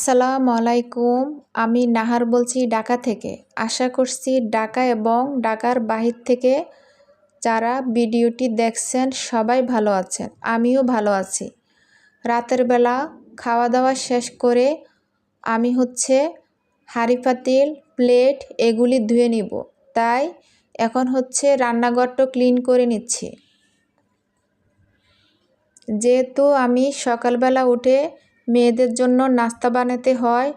আসসালামু আলাইকুম আমি নাহার বলছি ঢাকা থেকে। আশা করছি ঢাকা এবং ঢাকার বাহির থেকে যারা ভিডিওটি দেখছেন সবাই ভালো আছেন, আমিও ভালো আছি। রাতের বেলা খাওয়া দাওয়া শেষ করে আমি হচ্ছে হাঁড়ি পাতিল প্লেট এগুলি ধুয়ে নিব। তাই এখন হচ্ছে রান্নাঘরটা ক্লিন করে নিচ্ছি। যেহেতু আমি সকালবেলা উঠে মেয়েদের জন্য নাস্তা বানাতে হয়,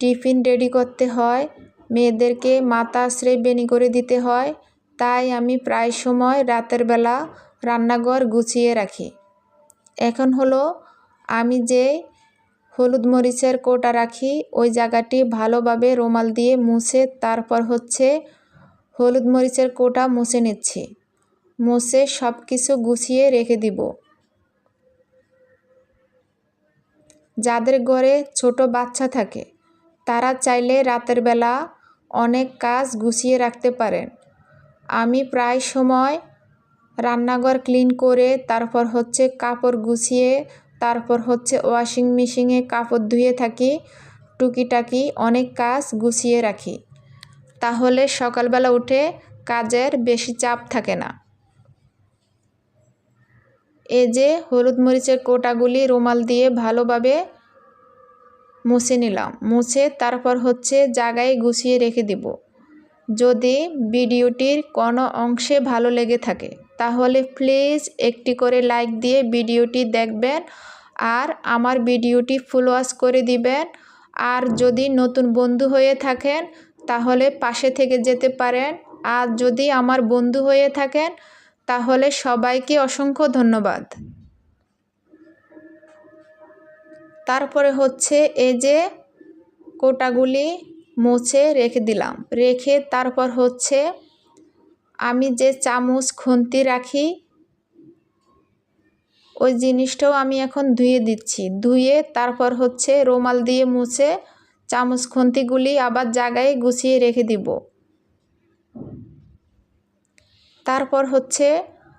টিফিন রেডি করতে হয়, মেয়েদেরকে মাথা আশ্রয় বেনি করে দিতে হয়। তাই আমি প্রায় সময় রাতের বেলা রান্নাঘর গুছিয়ে রাখি। এখন হলো আমি যে হলুদ মরিচের কোটা রাখি, ওই জায়গাটি ভালোভাবে রুমাল দিয়ে মুছে তারপর হচ্ছে হলুদ মরিচের কোটা মুছে নিচ্ছি। মুছে সব কিছু গুছিয়ে রেখে দিব। যাদের ঘরে ছোট বাচ্চা থাকে, তারা চাইলে রাতের বেলা অনেক কাজ গুছিয়ে রাখতে পারেন। আমি প্রায় সময় রান্নাঘর ক্লিন করে তারপর হচ্ছে কাপড় গুছিয়ে, তারপর হচ্ছে ওয়াশিং মেশিনে কাপড় ধুয়ে থাকি, টুকিটাকি অনেক কাজ গুছিয়ে রাখি। তাহলে সকালবেলা উঠে কাজের বেশি চাপ থাকে না। এই যে হলুদ মরিচের কোটাগুলি রুমাল দিয়ে ভালোভাবে মুছে নিলাম। মুছে তারপর হচ্ছে জায়গায় গুছিয়ে রেখে দিব। যদি ভিডিওটির কোনো অংশে ভালো লেগে থাকে, তাহলে প্লিজ একটি করে লাইক দিয়ে ভিডিওটি দেখবেন আর আমার ভিডিওটি ফুল ওয়াশ করে দিবেন। আর যদি নতুন বন্ধু হয়ে থাকেন, তাহলে পাশে থেকে যেতে পারেন। আর যদি আমার বন্ধু হয়ে থাকেন, তাহলে সবাইকে অসংখ্য ধন্যবাদ। তারপরে হচ্ছে এই যে কোটাগুলি মুছে রেখে দিলাম। রেখে তারপর হচ্ছে আমি যে চামচ, খুন্তি রাখি, ওই জিনিসটাও আমি এখন ধুয়ে দিচ্ছি। ধুয়ে তারপর হচ্ছে রুমাল দিয়ে মুছে চামচ, খুন্তিগুলি আবার জায়গায় গুছিয়ে রেখে দিব। তারপর হচ্ছে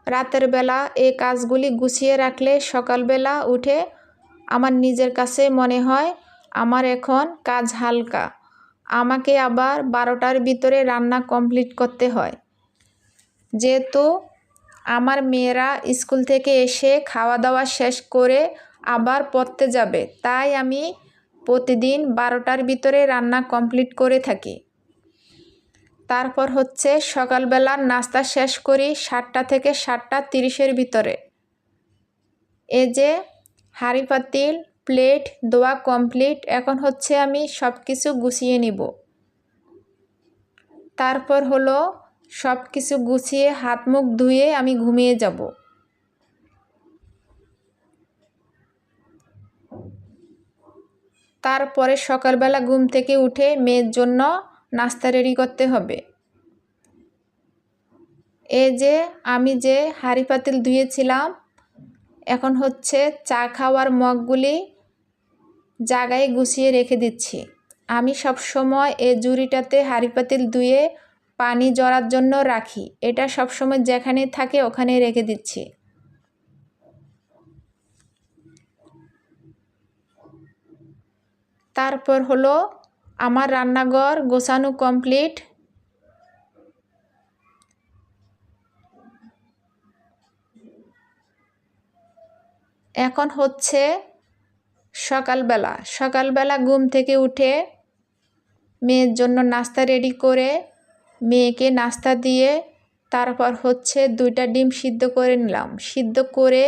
রাতের বেলা এই কাজগুলি গুছিয়ে রাখলে সকালবেলা উঠে আমার নিজের কাছে মনে হয়, আমার এখন কাজ হালকা। আমাকে আবার বারোটার ভিতরে রান্না কমপ্লিট করতে হয়। যেহেতু আমার মেয়েরা স্কুল থেকে এসে খাওয়া দাওয়া শেষ করে আবার পড়তে যাবে, তাই আমি প্রতিদিন বারোটার ভিতরে রান্না কমপ্লিট করে থাকি। তারপর হচ্ছে সকালবেলার নাস্তা শেষ করি সাতটা থেকে সাতটা তিরিশের ভিতরে। এ যে হাঁড়ি পাতিল, প্লেট, দোয়া কমপ্লিট, এখন হচ্ছে আমি সব কিছু গুছিয়ে নিব। তারপর হলো সব কিছু গুছিয়ে হাত মুখ ধুয়ে আমি ঘুমিয়ে যাব। তারপরে সকালবেলা ঘুম থেকে উঠে মেয়ের জন্য নাস্তা রেডি করতে হবে। এই যে আমি যে হাঁড়ি পাতিল ধুয়েছিলাম এখন হচ্ছে চা খাওয়ার মগগুলি জায়গায় গুছিয়ে রেখে দিচ্ছি। আমি সব সময় এই জুড়িটাতে হাঁড়ি পাতিল ধুয়ে পানি জড়ার জন্য রাখি। এটা সব সময় যেখানে থাকে ওখানে রেখে দিচ্ছি। তারপর হলো আমার রান্নাঘর গোছানো কমপ্লিট। এখন হচ্ছে সকালবেলা। সকালবেলা ঘুম থেকে উঠে মেয়ের জন্য নাস্তা রেডি করে মেয়েকে নাস্তা দিয়ে তারপর হচ্ছে দুইটা ডিম সিদ্ধ করে নিলাম। সিদ্ধ করে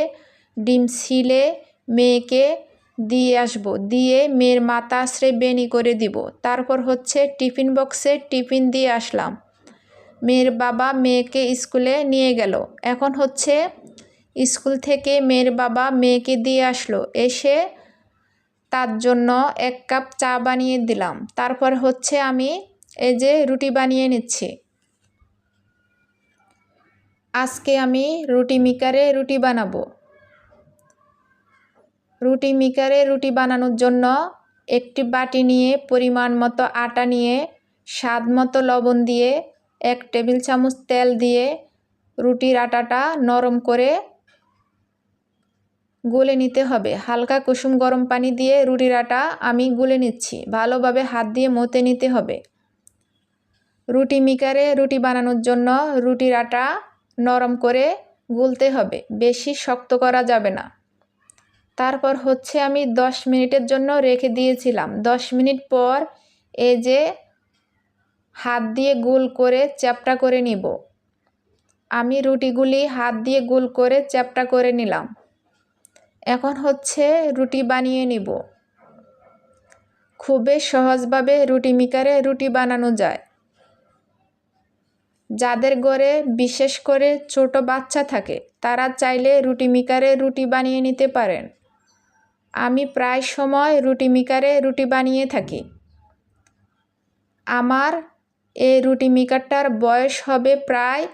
ডিম ছিলে মেয়েকে দিয়ে আসব। দিয়ে মেয়ের মাথা আশ্রে বেনি করে দিব। তারপর হচ্ছে টিফিন বক্সে টিফিন দিয়ে আসলাম। মেয়ের বাবা মেয়েকে স্কুলে নিয়ে গেল। এখন হচ্ছে স্কুল থেকে মেয়ের বাবা মেয়েকে দিয়ে আসলো। এসে তার জন্য এক কাপ চা বানিয়ে দিলাম। তারপর হচ্ছে আমি এই যে রুটি বানিয়ে নিচ্ছি। আজকে আমি রুটি মিকারে রুটি বানাবো। রুটি মিকারে রুটি বানানোর জন্য একটি বাটি নিয়ে পরিমাণ মতো আটা নিয়ে, স্বাদ মতো লবণ দিয়ে, এক টেবিল চামচ তেল দিয়ে রুটির আটাটা নরম করে গুলে নিতে হবে। হালকা কুসুম গরম পানি দিয়ে রুটির আটা আমি গুলে নিচ্ছি। ভালোভাবে হাত দিয়ে মতে নিতে হবে। রুটি মিকারে রুটি বানানোর জন্য রুটির আটা নরম করে গুলতে হবে। বেশি শক্ত করা যাবে না। তারপর হচ্ছে আমি দশ মিনিটের জন্য রেখে দিয়েছিলাম। দশ মিনিট পর এই যে হাত দিয়ে গোল করে চ্যাপটা করে নিব। আমি রুটিগুলি হাত দিয়ে গোল করে চ্যাপটা করে নিলাম। এখন হচ্ছে রুটি বানিয়ে নিব। খুবই সহজভাবে রুটি মিকারে রুটি বানানো যায়। যাদের ঘরে বিশেষ করে ছোট বাচ্চা থাকে, তারা চাইলে রুটি মিকারে রুটি বানিয়ে নিতে পারেন। আমি প্রায় সময় রুটি মিকারে রুটি বানিয়ে থাকি। আমার এই রুটি মিকারটার বয়স হবে প্রায়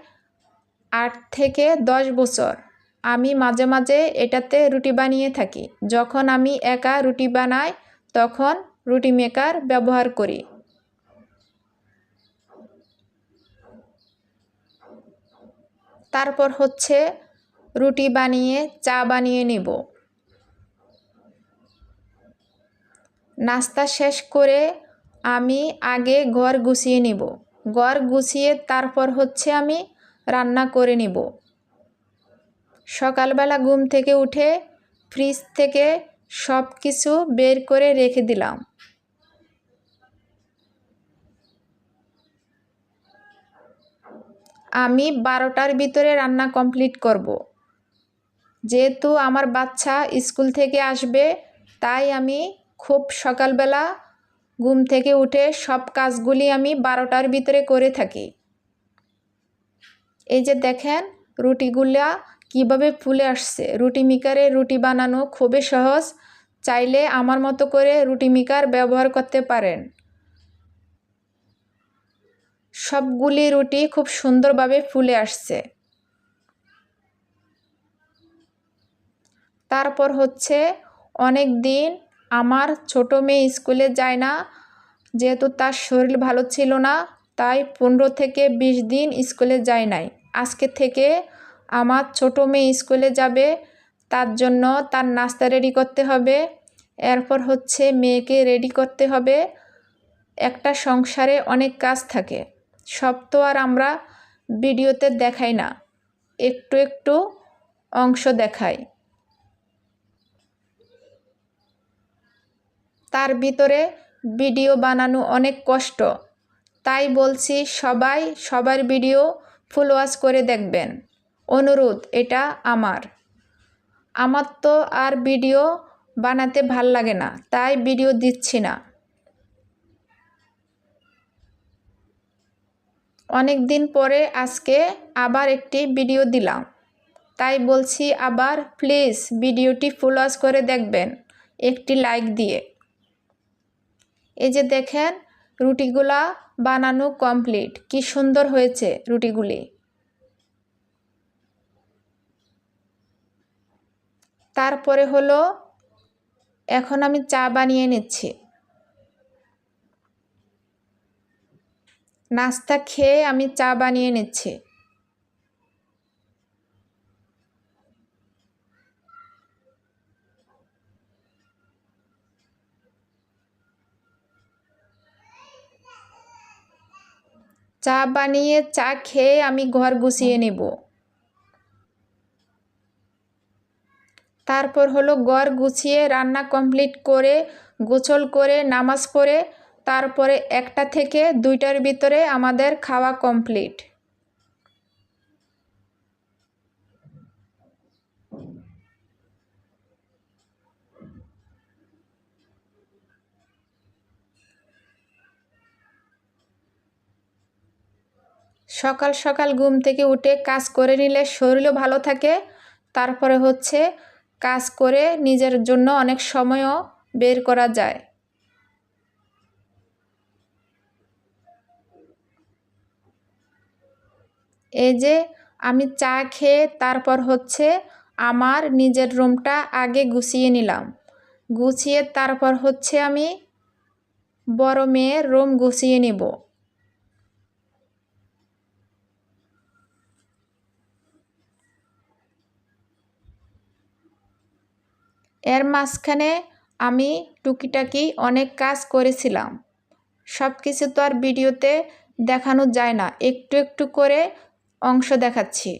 আট থেকে দশ বছর। আমি মাঝে মাঝে এটাতে রুটি বানিয়ে থাকি। যখন আমি একা রুটি বানাই, তখন রুটি মেকার ব্যবহার করি। তারপর হচ্ছে রুটি বানিয়ে, চা বানিয়ে নেব। নাস্তা শেষ করে আমি আগে ঘর গুছিয়ে নিব। ঘর গুছিয়ে তারপর হচ্ছে আমি রান্না করে নিব। সকালবেলা ঘুম থেকে উঠে ফ্রিজ থেকে সব কিছু বের করে রেখে দিলাম আমি বারোটার ভিতরে রান্না কমপ্লিট করব। যেহেতু আমার বাচ্চা স্কুল থেকে আসবে, তাই আমি খুব সকালবেলা ঘুম থেকে উঠে সব কাজগুলি আমি বারোটার ভিতরে করে থাকি এই যে দেখেন রুটিগুলা কীভাবে ফুলে আসছে? রুটি মিকারে রুটি বানানো খুবই সহজ। চাইলে আমার মতো করে রুটি মিকার ব্যবহার করতে পারেন। সবগুলি রুটি খুব সুন্দরভাবে ফুলে আসছে। তারপর হচ্ছে অনেক দিন আমার ছোট মেয়ে স্কুলে যায় না। যেহেতু তার শরীর ভালো ছিল না, তাই পনেরো থেকে বিশ দিন স্কুলে যায় নাই। আজকে থেকে আমার ছোটো মেয়ে স্কুলে যাবে, তার জন্য তার নাস্তা রেডি করতে হবে। এরপর হচ্ছে মেয়েকে রেডি করতে হবে। একটা সংসারে অনেক কাজ থাকে, সব তো আর আমরা ভিডিওতে দেখাই না, একটু একটু অংশ দেখাই। তার ভিতরে ভিডিও বানানো অনেক কষ্ট, তাই বলছি সবাই সবার ভিডিও ফুল ওয়াশ করে দেখবেন। অনুরোধ, এটা আমার। আমার তো আর ভিডিও বানাতে ভালো লাগে না, তাই ভিডিও দিচ্ছি না। অনেক দিন পরে আজকে আবার একটি ভিডিও দিলাম। তাই বলছি আবার প্লিজ ভিডিওটি ফুল ওয়াশ করে দেখবেন, একটি লাইক দিয়ে। এই যে দেখেন, রুটিগুলা বানানো কমপ্লিট, কি সুন্দর হয়েছে রুটিগুলি। তারপরে হলো, এখন আমি চা বানিয়ে নিচ্ছি। নাস্তা খেয়ে আমি চা বানিয়ে নিচ্ছি। চা বানিয়ে চা খেয়ে আমি ঘর গুছিয়ে নেব। তারপর হলো ঘর গুছিয়ে রান্না কমপ্লিট করে, গোছল করে, নামাজ পড়ে, তারপরে একটা থেকে দুইটার ভিতরে আমাদের খাওয়া কমপ্লিট। সকাল সকাল ঘুম থেকে উঠে কাজ করে নিলে শরীরও ভালো থাকে। তারপরে হচ্ছে কাজ করে নিজের জন্য অনেক সময়ও বের করা যায়। এই যে আমি চা খেয়ে তারপর হচ্ছে আমার নিজের রুমটা আগে গুছিয়ে নিলাম। গুছিয়ে তারপর হচ্ছে আমি বড় মেয়ের রুম গুছিয়ে নিব। এর মাঝখানে আমি টুকিটাকি অনেক কাজ করেছিলাম। সব কিছু তো আর ভিডিওতে দেখানো যায় না, একটু একটু করে অংশ দেখাচ্ছি।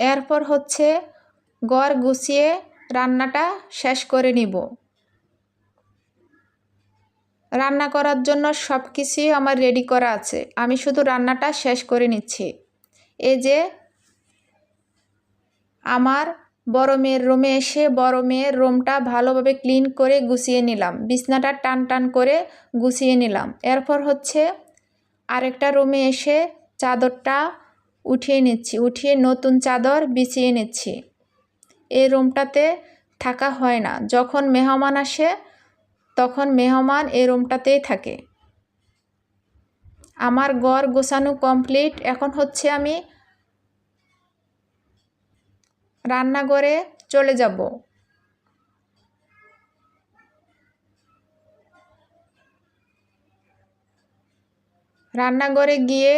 এরপর হচ্ছে গড় গুছিয়ে রান্নাটা শেষ করে নিব। রান্না করার জন্য সব কিছুই আমার রেডি করা আছে, আমি শুধু রান্নাটা শেষ করে নিচ্ছি। এই যে আমার বড় মেয়ের রুমে এসে বড় মেয়ের রুমটা ভালোভাবে ক্লিন করে গুছিয়ে নিলাম। বিছনাটা টান টান করে গুছিয়ে নিলাম। এরপর হচ্ছে আরেকটা রুমে এসে চাদরটা উঠিয়ে নিচ্ছি, উঠিয়ে নতুন চাদর বিছিয়ে নিচ্ছি। এই রুমটাতে থাকা হয় না। যখন মেহমান আসে, তখন মেহমান এই রুমটাতেই থাকে। আমার গড় গোছানো কমপ্লিট। এখন হচ্ছে আমি রান্নাঘরে চলে যাব। রান্নাঘরে গিয়ে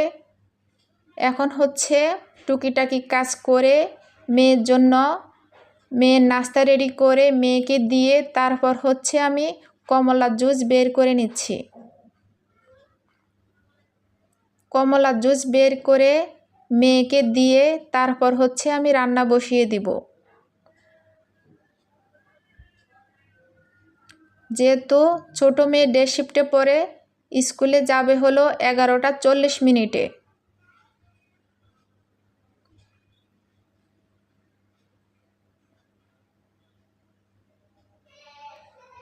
এখন হচ্ছে টুকিটাকি কাজ করে মেয়ের জন্য, মেয়ের নাস্তা রেডি করে মেয়েকে দিয়ে তারপর হচ্ছে আমি কমলা জুস বের করে নিচ্ছি। কমলা জুস বের করে মেয়েকে দিয়ে তারপর হচ্ছে আমি রান্না বসিয়ে দিব। যেহেতু ছোটো মেয়ে ডে শিফটে পরে স্কুলে যাবে হলো এগারোটা চল্লিশ মিনিটে।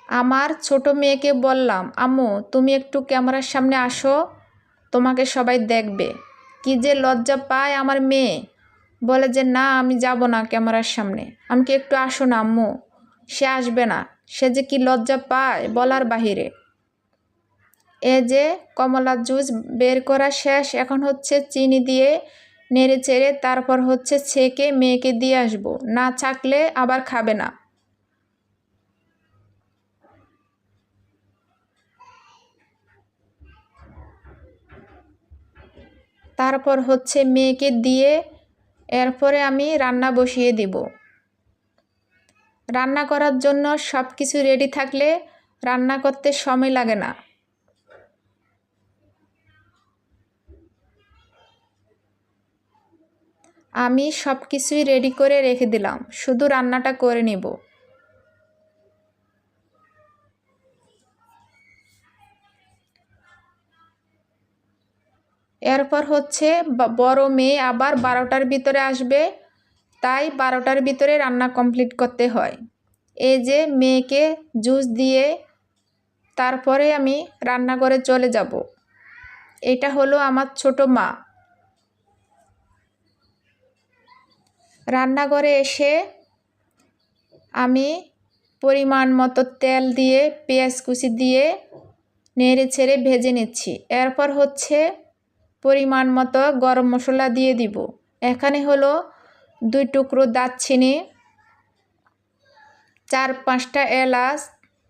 আমার ছোট মেয়েকে বললাম, আম্মু, তুমি একটু ক্যামেরার সামনে আসো, তোমাকে সবাই দেখবে। কি যে লজ্জা পায় আমার মেয়ে। বলে যে, না, আমি যাব না ক্যামেরার সামনে। আমি কি একটু আসো না, আম্মু? সে আসবে না। সে যে কি লজ্জা পায় বলার বাহিরে। এ যে কমলা জুস বের করা শেষ, এখন হচ্ছে চিনি দিয়ে নেড়ে চেড়ে তারপর হচ্ছে ছেঁকে মেয়েকে দিয়ে আসব। না চাকলে আবার খাবে না। তারপর হচ্ছে মেয়েকে দিয়ে এরপরে আমি রান্না বসিয়ে দিব। রান্না করার জন্য সব কিছু রেডি থাকলে রান্না করতে সময় লাগে না। আমি সব কিছুই রেডি করে রেখে দিলাম, শুধু রান্নাটা করে নেব। এরপর হচ্ছে বড় মেয়ে আবার বারোটার ভিতরে আসবে। তাই বারোটার ভিতরে রান্না কমপ্লিট করতে হয়। এই যে মেয়েকে জুস দিয়ে তারপরে আমি রান্নাঘরে চলে যাব। এটা হলো আমার ছোট মা। রান্নাঘরে এসে আমি পরিমাণ মতো তেল দিয়ে, পেঁয়াজ কুচি দিয়ে নেড়ে ছেড়ে ভেজে নিচ্ছি। এরপর হচ্ছে পরিমাণ মতো গরম মশলা দিয়ে দিব। এখানে হলো দুই টুকরো দারচিনি, চার পাঁচটা এলাচ,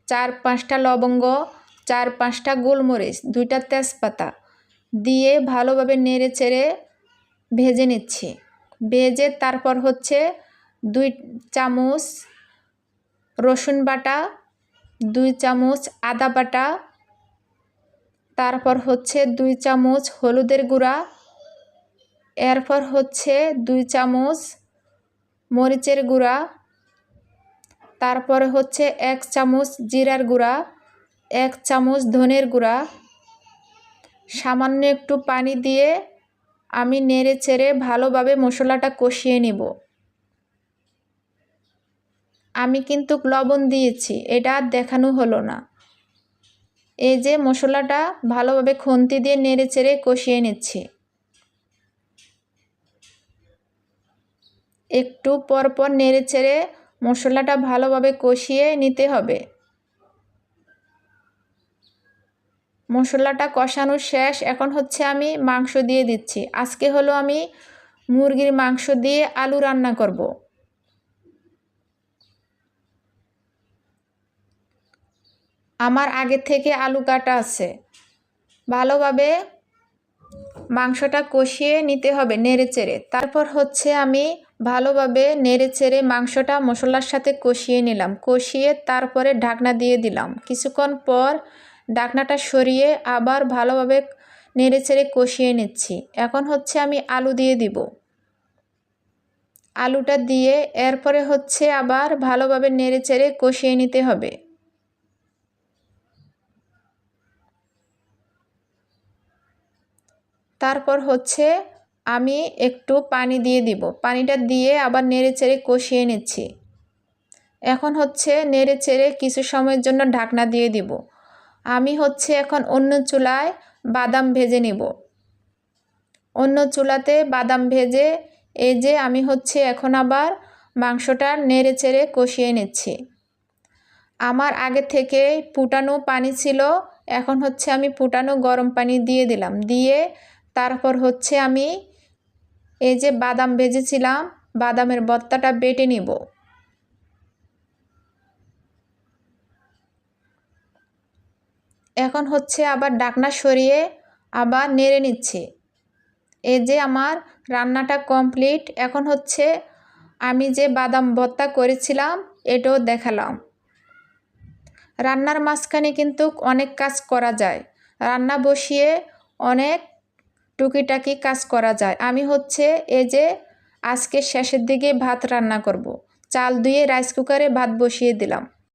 চার পাঁচটা লবঙ্গ, চার পাঁচটা গোলমরিচ, দুইটা তেজপাতা দিয়ে ভালোভাবে নেড়ে চেড়ে ভেজে নিচ্ছি। ভেজে তারপর হচ্ছে দুই চামচ রসুন বাটা, দুই চামচ আদা বাটা তারপর হচ্ছে দুই চামচ হলুদের গুঁড়া। এরপর হচ্ছে দুই চামচ মরিচের গুঁড়া। তারপরে হচ্ছে এক চামচ জিরার গুঁড়া, এক চামচ ধনের গুঁড়া। সামান্য একটু পানি দিয়ে আমি নেড়ে চেড়ে ভালোভাবে মশলাটা কষিয়ে নিব। আমি কিন্তু লবণ দিয়েছি, এটা দেখানো হলো না। এই যে মশলাটা ভালোভাবে খুন্তি দিয়ে নেড়ে চেড়ে কষিয়ে নিচ্ছি। একটু পরপর নেড়ে চেড়ে মশলাটা ভালোভাবে কষিয়ে নিতে হবে। মশলাটা কষানো শেষ, এখন হচ্ছে আমি মাংস দিয়ে দিচ্ছি। আজকে হলো আমি মুরগির মাংস দিয়ে আলু রান্না করব। আমার আগে থেকে আলু কাটা আছে। ভালোভাবে মাংসটা কষিয়ে নিতে হবে নেড়ে চেড়ে তারপর হচ্ছে আমি ভালোভাবে নেড়ে চেড়ে মাংসটা মশলার সাথে কষিয়ে নিলাম। কষিয়ে তারপরে ঢাকনা দিয়ে দিলাম। কিছুক্ষণ পর ঢাকনাটা সরিয়ে আবার ভালোভাবে নেড়ে চেড়ে কষিয়ে নিচ্ছি। এখন হচ্ছে আমি আলু দিয়ে দিব। আলুটা দিয়ে এরপরে হচ্ছে আবার ভালোভাবে নেড়ে চেড়ে কষিয়ে নিতে হবে। তারপর হচ্ছে আমি একটু পানি দিয়ে দিব। পানিটা দিয়ে আবার নেড়ে চেড়ে কষিয়ে নিচ্ছি। এখন হচ্ছে নেড়ে চেড়ে কিছু সময়ের জন্য ঢাকনা দিয়ে দিব। আমি হচ্ছে এখন অন্য চুলায় বাদাম ভেজে নিব। অন্য চুলাতে বাদাম ভেজে এই যে আমি হচ্ছে এখন আবার মাংসটা নেড়ে চেড়ে কষিয়ে নিচ্ছি। আমার আগে থেকে ফুটানো পানি ছিল, এখন হচ্ছে আমি ফুটানো গরম পানি দিয়ে দিলাম। দিয়ে তারপর হচ্ছে আমি এই যে বাদাম ভেজেছিলাম, বাদামের বত্তাটা বেটে নিব। এখন হচ্ছে আবার ডাকনা সরিয়ে আবার নেড়ে নিচ্ছে। এই যে আমার রান্নাটা কমপ্লিট, এখন হচ্ছে আমি যে বাদাম ভর্তা করেছিলাম, এটাও দেখালাম। রান্নার মাঝখানে কিন্তু অনেক কাজ করা যায়। রান্না বসিয়ে অনেক টুকিটাকি কাজ করা যায় আমি হচ্ছে এই যে আজকে শেষের দিকে ভাত রান্না করব। চাল ধুয়ে রাইস কুকারে ভাত বসিয়ে দিলাম